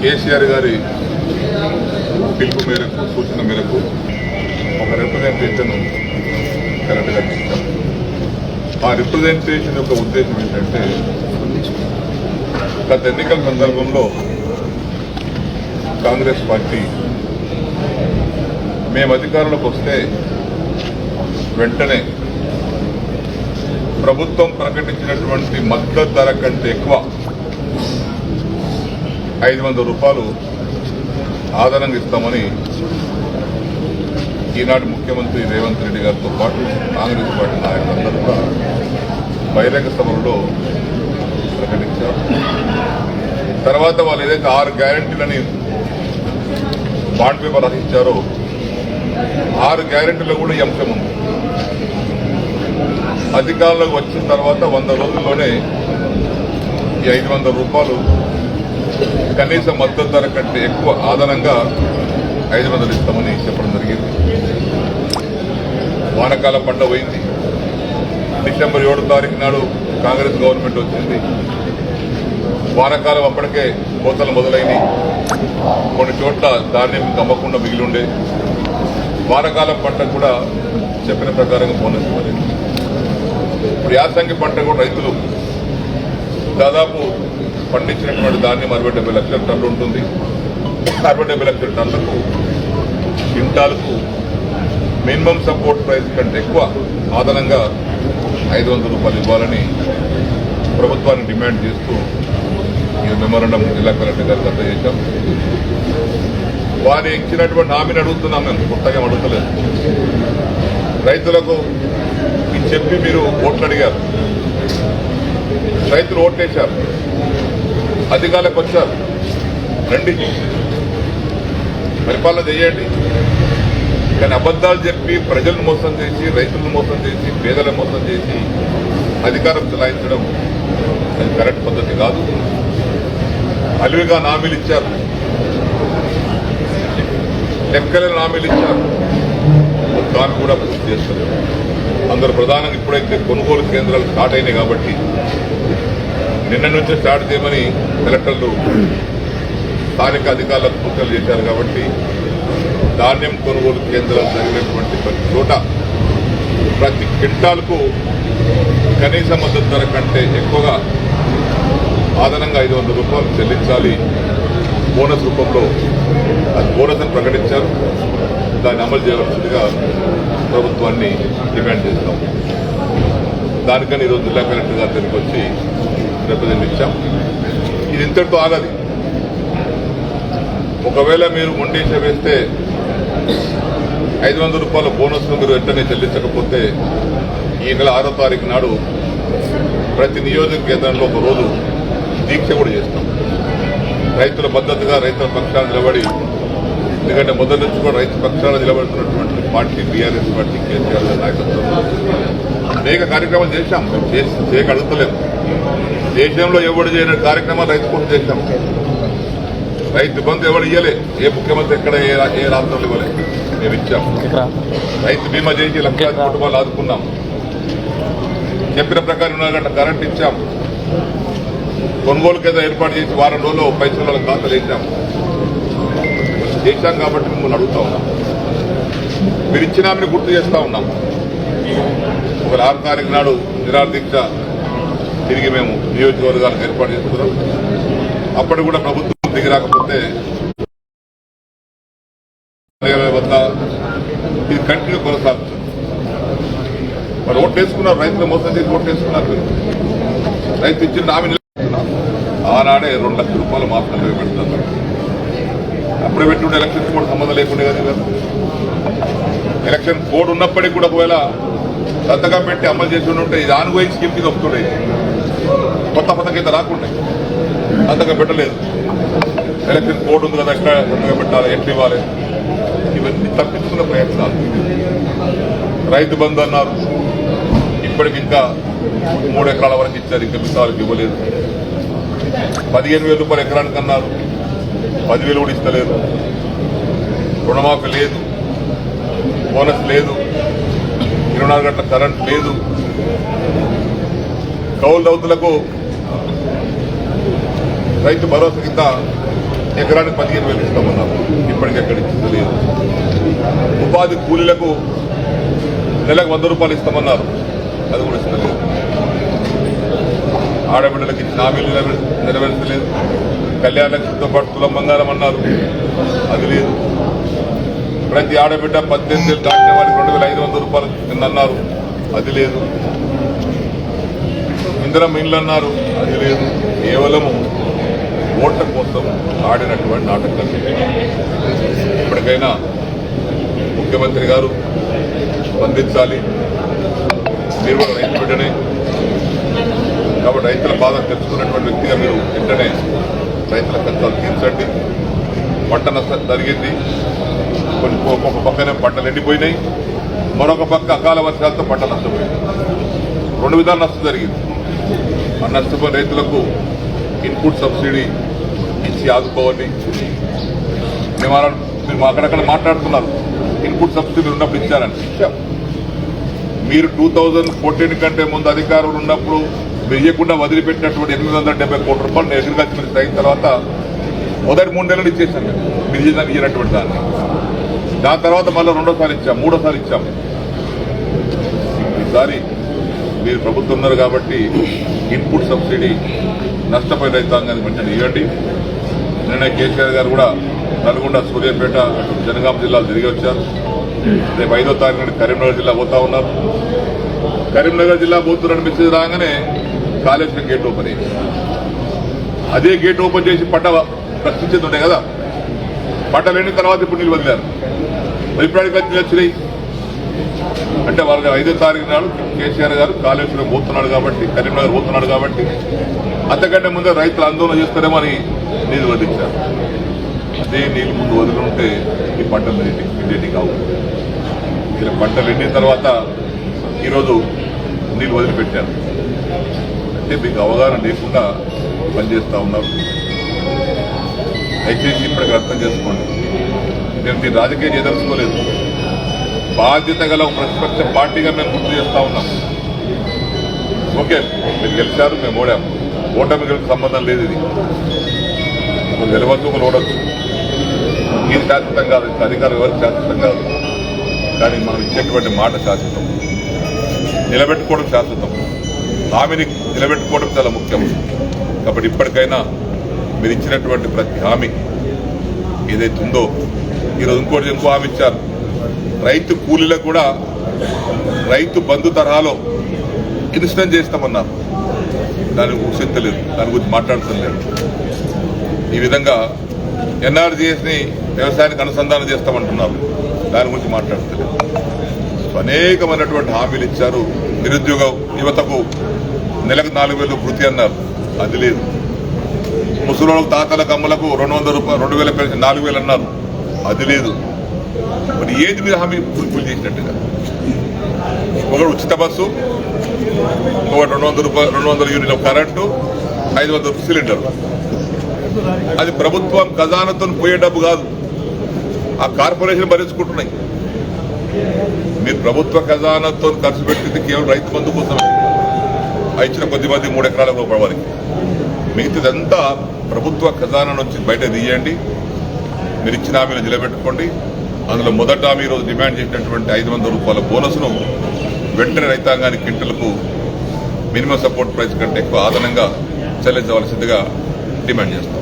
కేసీఆర్ గారి పిలుపు మేరకు సూచన మేరకు ఒక రిప్రజెంటేషన్ కరెక్ట్ గారికి ఇచ్చాం ఆ రిప్రజెంటేషన్ యొక్క ఉద్దేశం ఏంటంటే గత ఎన్నికల సందర్భంలో కాంగ్రెస్ పార్టీ మేము అధికారంలోకి వస్తే వెంటనే ప్రభుత్వం ప్రకటించినటువంటి మద్దతు ధర కంటే ఎక్కువ ఐదు వందల రూపాయలు ఆదరంగా ఇస్తామని ఈనాటి ముఖ్యమంత్రి రేవంత్ రెడ్డి గారితో పాటు కాంగ్రెస్ పార్టీ నాయకులందరూ కూడా బహిరంగ సభలో ప్రకటించారు. తర్వాత వాళ్ళు ఏదైతే ఆరు గ్యారంటీలని బాండ్ పేపర్ రాసిచ్చారో ఆరు గ్యారెంటీలో కూడా ఈ అంశం ఉంది. అధికారంలోకి వచ్చిన తర్వాత వంద రోజుల్లోనే ఈ ఐదు వందల రూపాయలు కనీస మద్దతు ధర కంటే ఎక్కువ ఆదనంగా ఐదు వందలు ఇస్తామని చెప్పడం జరిగింది. వానకాలం పంట పోయింది. డిసెంబర్ ఏడు తారీఖు నాడు కాంగ్రెస్ గవర్నమెంట్ వచ్చింది. వానకాలం అప్పటికే కోతలు మొదలైనవి కొన్ని చోట్ల ధాన్యం కమ్మకుండా మిగిలి ఉండే వానకాలం పంట కూడా చెప్పిన ప్రకారంగా బోనస్ ఇవ్వలేదు ఇప్పుడు యాసంగి పంట కూడా రైతులు దాదాపు పండించినటువంటి ధాన్యం అరవై డెబ్బై లక్షల టన్నులు ఉంటుంది. అరవై డెబ్బై లక్షల టన్నులకు క్వింటాలకు మినిమం సపోర్ట్ ప్రైస్ కంటే ఎక్కువ ఆదనంగా ఐదు వందల రూపాయలు ఇవ్వాలని ప్రభుత్వాన్ని డిమాండ్ చేస్తూ ఈ మెమోరండం జిల్లా కలెక్టర్ గారికి అందజేశాం వారి ఇచ్చినటువంటి హామీని అడుగుతున్నాం మేము కొత్తగా అడుగుతలేదు. రైతులకు చెప్పి మీరు ఓట్లు అడిగారు. రైతులు ఓట్లేశారు. అధికారులకు వచ్చారు. రండి. పరిపాలన చేయండి. కానీ అబద్దాలు చెప్పి ప్రజలను మోసం చేసి రైతులను మోసం చేసి పేదలను మోసం చేసి అధికారం చెలాయించడం అది కరెక్ట్ పద్ధతి కాదు. అలివిగా హామీలు ఇచ్చారు. లెక్కలేని హామీలు ఇచ్చారు. దాన్ని కూడా పూర్తి చేస్తారు అందరూ ప్రధానంగా ఇప్పుడైతే కొనుగోలు కేంద్రాలు స్టార్ట్ అయినాయి కాబట్టి నిన్న నుంచే స్టార్ట్ చేయమని కలెక్టర్లు స్థానిక అధికారులకు సూచనలు చేశారు కాబట్టి ధాన్యం కొనుగోలు కేంద్రాలు జరిగినటువంటి ప్రతి చోట ప్రతి క్వింటాల్కు కనీస మద్దతు ధర కంటే ఎక్కువగా అదనంగా ఐదు వందల రూపాయలు చెల్లించాలి. బోనస్ రూపంలో అది బోనస్ అని ప్రకటించారు. దాన్ని అమలు చేయవలసిందిగా ప్రభుత్వాన్ని డిమాండ్ చేస్తాం. దానికని ఈరోజు జిల్లా కలెక్టర్ గారు తిరిగి వచ్చి రిప్రజెంట్ ఇచ్చాం ఇది ఇంతటితో ఆగది. ఒకవేళ మీరు మొండేస వేస్తే ఐదు వందల రూపాయల బోనస్ మీరు వెంటనే చెల్లించకపోతే ఈ నెల ఆరో తారీఖు నాడు ప్రతి నియోజక కేంద్రంలో ఒక రోజు దీక్ష కూడా చేస్తాం. రైతుల మద్దతుగా రైతుల పక్షాన నిలబడి ఎందుకంటే మొదటి నుంచి కూడా రైతు పక్షాన నిలబడుతున్నటువంటి పార్టీ బీఆర్ఎస్ పార్టీ కేసీఆర్ గారి నాయకత్వంలో అనేక కార్యక్రమాలు చేశాం. మేము చేసి దేశంలో ఎవడు చేయని కార్యక్రమాలు రైతు కోసం చేశాం. రైతు బంధు ఎవడు ఇయ్యలే. ఏ ముఖ్యమంత్రి ఎక్కడ ఏ రాష్ట్రంలో ఇవ్వలే. మేము ఇచ్చాం. రైతు బీమా చేసి లక్షలాది కుటుంబాలు ఆదుకున్నాం. చెప్పిన ప్రకారం గంట కరెంట్ ఇచ్చాం. కొనుగోలు కేంద్రం ఏర్పాటు చేసి వారం రోజుల్లో పైసలు వాళ్ళ ఖాతాలు వేసాం చేశాం కాబట్టి మిమ్మల్ని అడుగుతా ఉన్నాం. మీరు ఇచ్చినామని గుర్తు చేస్తా ఉన్నాం. ఒక ఆరు తారీఖు నాడు నిరాహార దీక్ష తిరిగి మేము నియోజకవర్గాలకు ఏర్పాటు చేసుకున్నాం అప్పటి కూడా ప్రభుత్వం దిగి రాకపోతే వద్ద ఇది కంటిన్యూ కొనసాగుతుంది. మరి ఓట్లు వేసుకున్నారు రైతులు మోసం చేసి ఓట్లు వేసుకున్నారు మీరు. రైతు ఇచ్చిన హామీ ఆనాడే రెండు లక్షల రూపాయలు మాత్రమే పెడుతున్నారు అప్పుడే పెట్టుకుంటే ఎలక్షన్ కోడ్ సంబంధం లేకుండా కదా ఎలక్షన్ కోడ్ ఉన్నప్పటికీ కూడా ఒకవేళ శ్రద్ధగా పెట్టి అమలు చేసి ఉంటే ఇది ఆన్గోయింగ్ స్కీమ్ కింద వస్తుండే కొత్త పథకం అయితే రాకుండా అంతగా పెట్టలేదు. ఎలక్షన్ బోర్డు ఉంది కదా ఎక్కడ సంతకం పెట్టాలి ఎట్లు ఇవ్వాలి. ఇవన్నీ తప్పించుకున్న ప్రయత్నాలు. రైతు బంధు అన్నారు. ఇప్పటికి ఇంకా మూడు ఎకరాల వరకు ఇచ్చారు ఇంకా మిగతాలకు ఇవ్వలేదు. పదిహేను వేల రూపాయలు ఎకరానికి అన్నారు. పదివేలు కూడా ఇస్తలేదు. రుణమాఫీ లేదు. బోనస్ లేదు. ఇరవై నాలుగు గంటల కరెంట్ లేదు. కౌలు రైతులకు రైతు భరోసా కింద ఎకరానికి పదిహేను వేలు ఇస్తామన్నారు ఇప్పటికెక్కడ ఇచ్చింది లేదు ఉపాధి కూలీలకు నెలకు వంద రూపాయలు ఇస్తామన్నారు. అది కూడా ఇస్తలేదు. ఆడబిడ్డలకు ఇచ్చిన హామీలు నెరవే- నెరవేర్చలేదు. కళ్యాణ లక్ష్మితో పాటు తులం బంగారం అన్నారు. అది లేదు. ప్రతి ఆడబిడ్డ పద్దెనిమిది ఏళ్ళు దాటిన వారికి రెండు వేల ఐదు వందల రూపాయలు కింద అన్నారు అది లేదు. ఇందిరం ఇండ్లు అన్నారు. అది లేదు కేవలము ఓట్ల కోసం ఆడినటువంటి నాటకం ఇప్పటికైనా ముఖ్యమంత్రి గారు స్పందించాలి. మీరు కూడా రైతు బిడ్డనే. కాబట్టి రైతుల బాధ తెలుసుకున్నటువంటి వ్యక్తిగా మీరు వెంటనే రైతుల కష్టాలు తీర్చండి. పంట నష్టం జరిగింది. కొన్ని ఒక్కొక్క పక్కనే పంటలు ఎండిపోయినాయి. మరొక పక్క అకాల వర్షాలతో పంట నష్టపోయింది. రెండు విధాలు నష్టం జరిగింది. నష్టపోయిన రైతులకు ఇన్పుట్ సబ్సిడీ ఇచ్చి ఆదుకోవాలి. మేము అలా- మీరు అక్కడక్కడ మాట్లాడుతున్నారు ఇన్పుట్ సబ్సిడీ మీరు ఉన్నప్పుడు ఇచ్చారని. ఇచ్చాం మీరు టూ థౌజండ్ ఫోర్టీన్ కంటే ముందు అధికారులు ఉన్నప్పుడు వెయ్యకుండా వదిలిపెట్టినటువంటి ఎనిమిది వందల డెబ్బై కోట్ల రూపాయలు అగ్రికల్చర్ మినిస్టర్ అయిన తర్వాత మొదటి మూడు నెలలు ఇచ్చేసాం మేము మీరు ఇచ్చినటువంటి దాన్ని. దాని తర్వాత మళ్ళీ రెండోసారి ఇచ్చాం మూడోసారి ఇచ్చాం. ఈసారి మీరు ప్రభుత్వం ఉన్నారు కాబట్టి ఇన్పుట్ సబ్సిడీ నష్టపోయిన రైతాంగానికి వెంటనే ఇవ్వండి. నిన్న కేసీఆర్ గారు కూడా నల్గొండ సూర్యాపేట అటు జనగాం జిల్లాలు తిరిగి వచ్చారు. రేపు ఐదో తారీఖు నుండి కరీంనగర్ జిల్లా పోతా ఉన్నారు. కరీంనగర్ జిల్లా పోతున్న మెసేజ్ రాగానే కాళేశ్వరం గేట్ ఓపెన్ అయ్యింది అదే గేట్ ఓపెన్ చేసి పట్ట ప్రశ్నించేది ఉండే కదా. పట్ట లేని తర్వాత ఇప్పుడు నీళ్ళు వదిలారు. మరి వచ్చినాయి. అంటే వాళ్ళకి ఐదో తారీఖు నాడు కేసీఆర్ గారు కాళేశ్వరం పోతున్నాడు కాబట్టి కరీంనగర్ పోతున్నాడు కాబట్టి అంతకంటే ముందే రైతులు ఆందోళన చేస్తారేమో అని నీళ్ళు వదిలించారు. అదే నీళ్ళు ముందు వదులుంటే ఈ పంటలు నీటి కావు. ఇలా పంటలు ఎండిన తర్వాత ఈరోజు నీళ్ళు వదిలిపెట్టారు. అంటే మీకు అవగాహన లేకుండా పనిచేస్తూ ఉన్నారు. దయచేసి ఇప్పటికి అర్థం చేసుకోండి. నేను మీ రాజకీయం చేయదలుచుకోలేదు బాధ్యత గల ఒక ప్రతిపక్ష పార్టీగా మేము గుర్తు చేస్తా ఉన్నాం. ఓకే మీరు గెలిచారు మేము ఓడాము ఓటమికి సంబంధం లేదు ఇది. ఒకరు గెలవచ్చు ఒకరు ఓడచ్చు. ఇది శాశ్వతం కాదు అధికారం ఎవరికి శాశ్వతం కాదు. కానీ మనం ఇచ్చేటువంటి మాట శాశ్వతం. నిలబెట్టుకోవడం శాశ్వతం. హామీని నిలబెట్టుకోవడం చాలా ముఖ్యం. కాబట్టి ఇప్పటికైనా మీరు ఇచ్చినటువంటి ప్రతి హామీ ఏదైతే ఉందో ఈరోజు ఇంకోటి ఇంకో హామీ ఇచ్చారు. రైతు కూలీలకు కూడా రైతు బంధు తరహాలో ఇన్స్టెంట్ చేస్తామన్నారు దాని గురించి లేదు. దాని గురించి మాట్లాడుతున్నారు ఈ విధంగా ఎన్ఆర్జీఎస్ని వ్యవసాయానికి అనుసంధానం చేస్తామంటున్నారు. దాని గురించి మాట్లాడుతలేదు అనేకమైనటువంటి హామీలు ఇచ్చారు. నిరుద్యోగ యువతకు నెలకు నాలుగు వేలు వృత్తి అన్నారు. అది లేదు. ముసలోళ్ళకు తాతలకు అమ్మలకు రెండు వందల రూపాయలు రెండు వేల నాలుగు వేలు అన్నారు. అది లేదు. మరి ఏది మీరు హామీ ఫుల్ఫిల్ చేసినట్టుగా? ఒకటి ఉచిత బస్సు ఒకటి రెండు వందల రూపాయలు రెండు వందల యూనిట్ల కరెంటు ఐదు వందల సిలిండర్. అది ప్రభుత్వం ఖజానాతో పోయే డబ్బు కాదు. ఆ కార్పొరేషన్ భరించుకుంటున్నాయి. మీరు ప్రభుత్వ ఖజానాతో ఖర్చు పెట్టింది కేవలం రైతు బంధు కోసమే. ఆ ఇచ్చిన కొద్ది మంది మూడు ఎకరాల పడవారికి మిగతాదంతా ప్రభుత్వ ఖజానా నుంచి బయట తీయండి. మీరు ఇచ్చిన హామీలు నిలబెట్టుకోండి. అందులో మొదట మీ ఈరోజు డిమాండ్ చేసినటువంటి ఐదు వందల రూపాయల బోనస్ను వెంటనే రైతాంగానికి క్వింటలకు మినిమం సపోర్ట్ ప్రైస్ కంటే ఎక్కువ ఆదనంగా చెల్లించవలసిందిగా డిమాండ్ చేస్తాం.